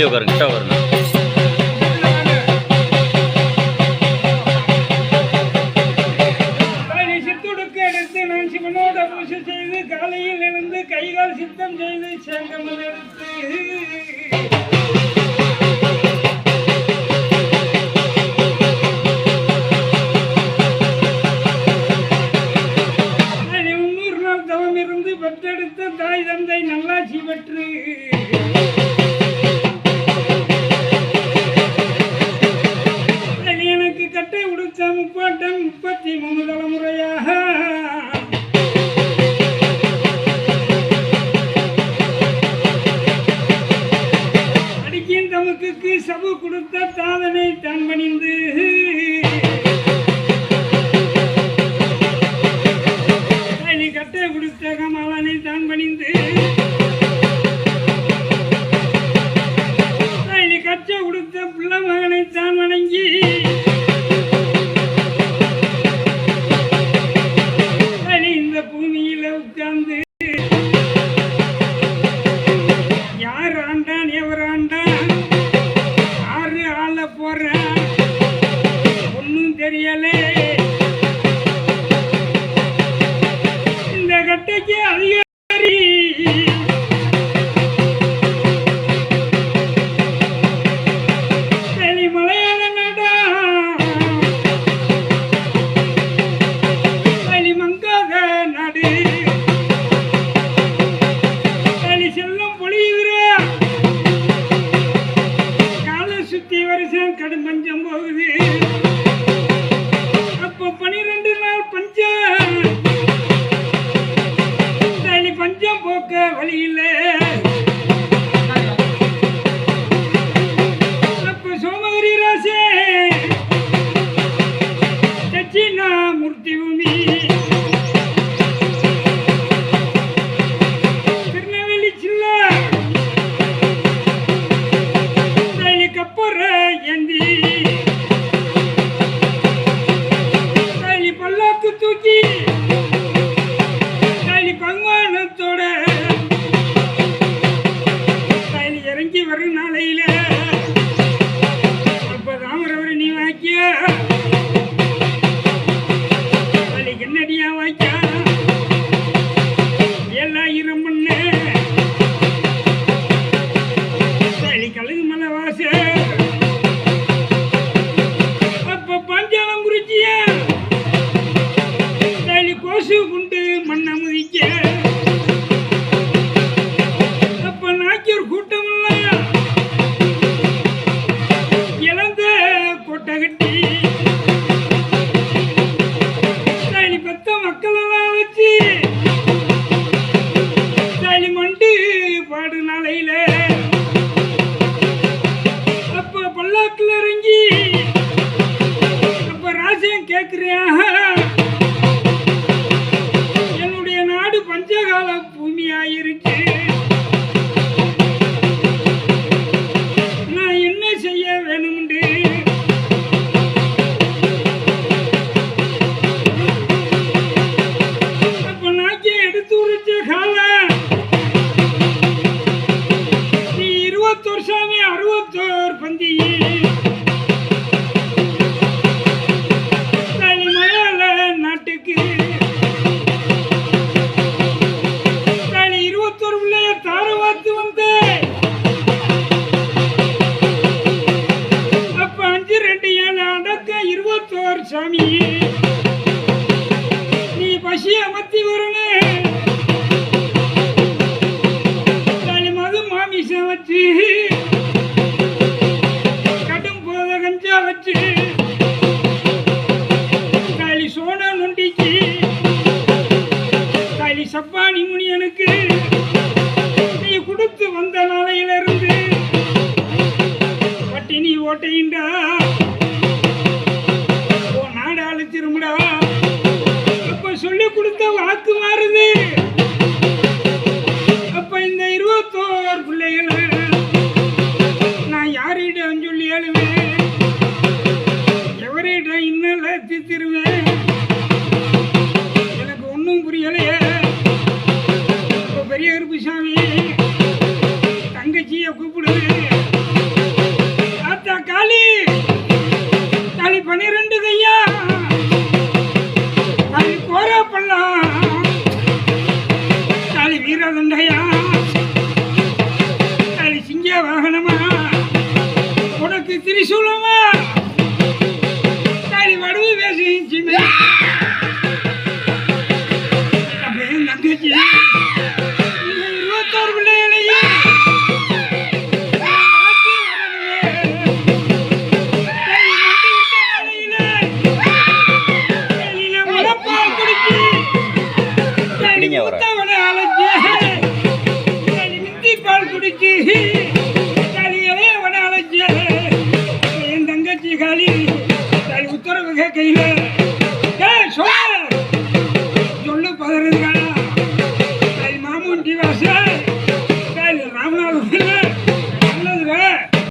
வெளியே உட்காருங்க கிட்ட உட்காருங்க காலையில் இருந்து கைகால் சித்தம் செய்து சேங்கமல் எடுத்து. பெற்றெடுத்த தாய் தந்தை நல்லாட்சி பெற்று. ஒரு நாளையில அப்ப ராமரவர் நீ வாக்கிய? என்னடியா வாக்கியா? எல்லாயிரம் பண்ணு கழுகு மலை வாச. அப்ப பஞ்சாலம் கோசு குண்டு மண்ண முதிக்க ஏன் கேட்குறேன் என்னுடைய நாடு பஞ்சகால பூமியாயிருக்கு நான் என்ன செய்ய வேணும்ண்டு? அப்போ நாக்கே எடுத்து உரைச்ச காலம் சாமி அறுபத்தோர் பந்தியே. ದುರ್ವಿಳೆಯ ತಾರವಾದ್ಯವಂತೆ சொல்லி அழுவேன் எவரேட்டா இன்னும் தித்திருவேன் எனக்கு ஒன்றும் புரியலையே. இப்போ பெரிய கருப்புசாமி தங்கச்சியை கூப்பிடுது ஆத்தா காளி காளி பன்னிரெண்டு கையா? காளி பண்ணலாம் காளி வீரதண்டையா? সুলমা el gusto que